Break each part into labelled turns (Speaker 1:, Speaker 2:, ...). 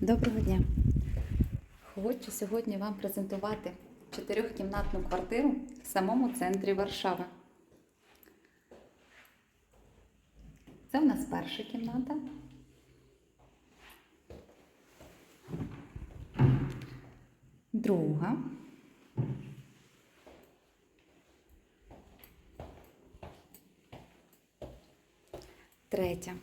Speaker 1: Доброго дня! Хочу сьогодні вам презентувати чотирьохкімнатну квартиру в самому центрі Варшави. Це в нас перша кімната. Друга. Третя.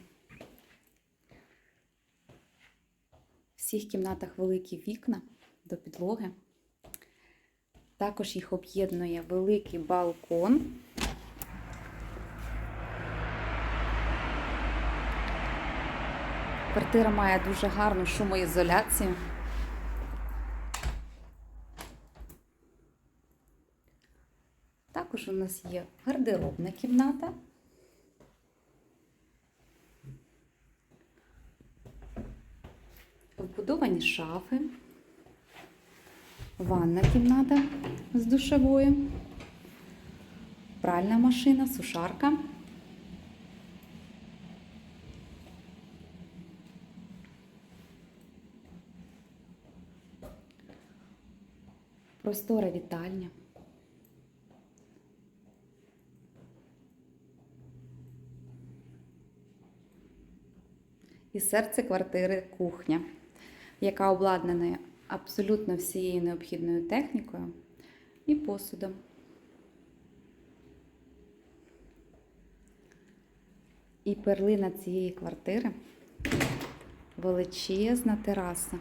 Speaker 1: В всіх кімнатах великі вікна до підлоги. Також їх об'єднує великий балкон. Квартира має дуже гарну шумоізоляцію. Також у нас є гардеробна кімната. Вбудовані шафи, ванна кімната з душовою, пральна машина, сушарка. Простора вітальня. І серце квартири кухня, яка обладнана абсолютно всією необхідною технікою і посудом. І перлина цієї квартири величезна тераса.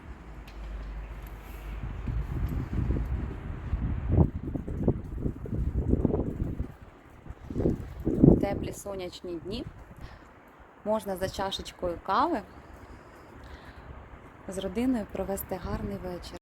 Speaker 1: Теплі сонячні дні можна за чашечкою кави з родиною провести гарний вечір.